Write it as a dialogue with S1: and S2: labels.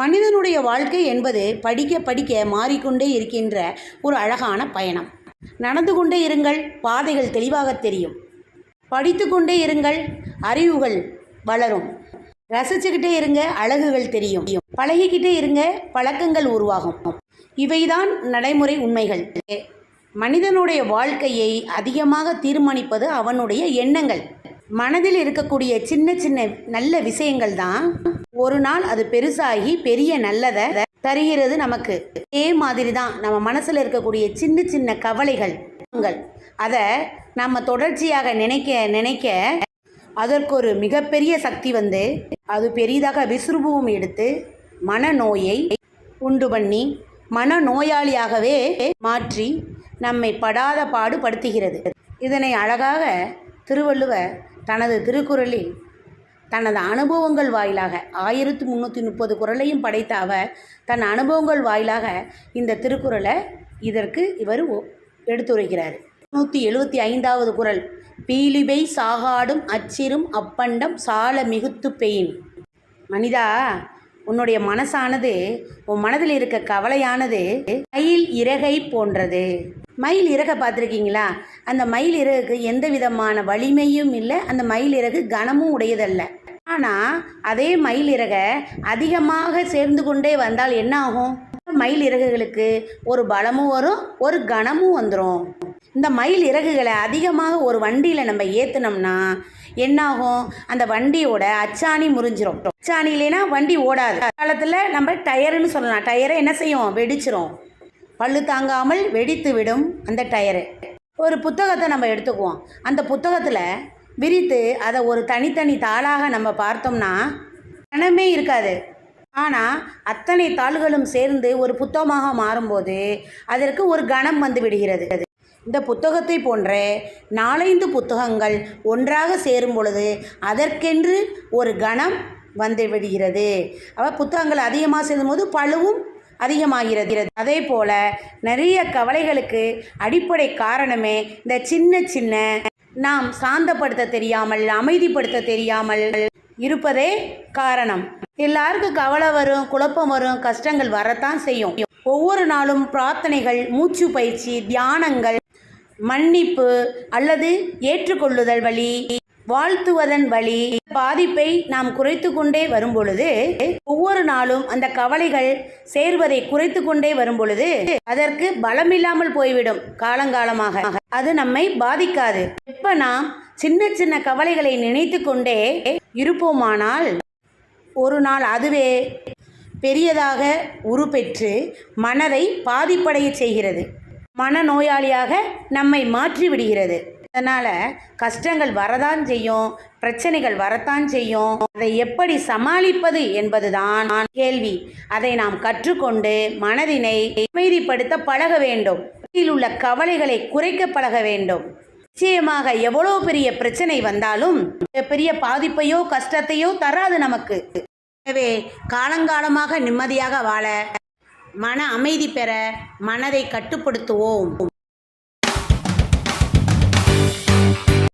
S1: மனிதனுடைய வாழ்க்கை என்பது படிக்க படிக்க மாறிக்கொண்டே இருக்கின்ற ஒரு அழகான பயணம். நடந்து கொண்டே இருங்கள் பாதைகள் தெளிவாக தெரியும். படித்து கொண்டே இருங்கள் அறிவுகள் வளரும். ரசிச்சுக்கிட்டே இருங்க அழகுகள் தெரியும். பழகிக்கிட்டே இருங்க பழக்கங்கள் உருவாகும். இவைதான் நடைமுறை உண்மைகள். மனிதனுடைய வாழ்க்கையை அதிகமாக தீர்மானிப்பது அவனுடைய எண்ணங்கள். மனதில் இருக்கக்கூடிய சின்ன சின்ன நல்ல விஷயங்கள் தான் ஒரு நாள் அது பெருசாகி பெரிய நல்லதை தருகிறது நமக்கு. அதே மாதிரி தான் நம்ம மனசில் இருக்கக்கூடிய சின்ன சின்ன கவலைகள் அதை நம்ம தொடர்ச்சியாக நினைக்க நினைக்க அதற்கு ஒரு மிகப்பெரிய சக்தி வந்து அது பெரிதாக விசுறுபுவும் எடுத்து மனநோயை உண்டு பண்ணி மனநோயாளியாகவே மாற்றி நம்மை படாத பாடுபடுத்துகிறது. இதனை அழகாக திருவள்ளுவர் தனது திருக்குறளில் தனது அனுபவங்கள் வாயிலாக ஆயிரத்தி முந்நூற்றி முப்பது குறளையும் படைத்த அவர் தன் அனுபவங்கள் வாயிலாக இந்த திருக்குறளை இதற்கு இவர் ஒ- எடுத்துரைக்கிறார். நூற்றி எழுபத்தி ஐந்தாவது குறள் பீலிபை சாகாடும் அச்சிரும் அப்பண்டம் சால மிகுத்து பெயின். மனிதா உன்னுடைய மனசானது உன் மனதில் இருக்க கவலையானது மயில் இறகை போன்றது. மயில் இறகை பார்த்துருக்கீங்களா? அந்த மயில் இறகுக்கு எந்த விதமான வலிமையும் இல்லை அந்த மயில் இறகு கனமும் உடையதல்ல. ஆனால் அதே மயில் இறகை அதிகமாக சேர்ந்து கொண்டே வந்தால் என்ன ஆகும்? மயில் இறகுகளுக்கு ஒரு பலமும் வரும் ஒரு கனமும் வந்துடும் இந்த மயில் இறகுகளை அதிகமாக ஒரு வண்டியில் நம்ம ஏற்றுனோம்னா என்னாகும் அந்த வண்டியோட அச்சாணி முறிஞ்சிரும். அச்சாணி இல்லைன்னா வண்டி ஓடாது. காலத்தில் நம்ம டயருன்னு சொல்லலாம். டயரை என்ன செய்யும்? வெடிச்சிரும். பல்லு தாங்காமல் வெடித்து விடும் அந்த டயரு. ஒரு புத்தகத்தை நம்ம எடுத்துக்குவோம். அந்த புத்தகத்தில் விரித்து அதை ஒரு தனித்தனி தாளாக நம்ம பார்த்தோம்னா கனமே இருக்காது. ஆனால் அத்தனை தாள்களும் சேர்ந்து ஒரு புத்தகமாக மாறும்போது அதற்கு ஒரு கணம் வந்து விடுகிறது. இந்த புத்தகத்தை போன்ற நாலைந்து புத்தகங்கள் ஒன்றாக சேரும் பொழுது அதற்கென்று ஒரு கணம் வந்து விடுகிறது. அவள் புத்தகங்கள் அதிகமாக சேரும்போது பழுவும் அதிகமாகிறது. அதே போல நிறைய கவலைகளுக்கு அடிப்படை காரணமே இந்த சின்ன சின்ன நாம் சாந்தப்படுத்த தெரியாமல் அமைதிப்படுத்த தெரியாமல் இருப்பதே காரணம். எல்லாருக்கும் கவலை வரும் குழப்பம் வரும் கஷ்டங்கள் வரத்தான் செய்யும். ஒவ்வொரு நாளும் பிரார்த்தனைகள் மூச்சு பயிற்சி தியானங்கள் மன்னிப்பு அல்லது ஏற்றுக்கொள்ளுதல் வழி வாழ்த்துவதன் வழி பாதிப்பை நாம் குறைத்து கொண்டே வரும் பொழுது ஒவ்வொரு நாளும் அந்த கவலைகள் சேர்வதை குறைத்து கொண்டே வரும் பொழுது அதற்கு பலமில்லாமல் போய்விடும் காலங்காலமாக. அது நம்மை பாதிக்காது. எப்ப நாம் சின்ன சின்ன கவலைகளை நினைத்து கொண்டே இருப்போமானால் ஒரு நாள் அதுவே பெரியதாக உருப்பெற்று மனதை பாதிப்படைய செய்கிறது. மனநோயாளியாக நம்மை மாற்றி விடுகிறது அதனால் கஷ்டங்கள் வரதான் செய்யும் பிரச்சனைகள் வரத்தான் செய்யும். அதை எப்படி சமாளிப்பது என்பதுதான் கேள்வி. அதை நாம் கற்றுக்கொண்டு மனதினை அமைதிப்படுத்த பழக வேண்டும். உள்ள கவலைகளை குறைக்க பழக வேண்டும். நிச்சயமாக எவ்வளோ பெரிய பிரச்சனை வந்தாலும் பெரிய பாதிப்பையோ கஷ்டத்தையோ தராது நமக்கு. எனவே காலங்காலமாக நிம்மதியாக வாழ மன அமைதி பெற மனதை கட்டுப்படுத்துவோம்.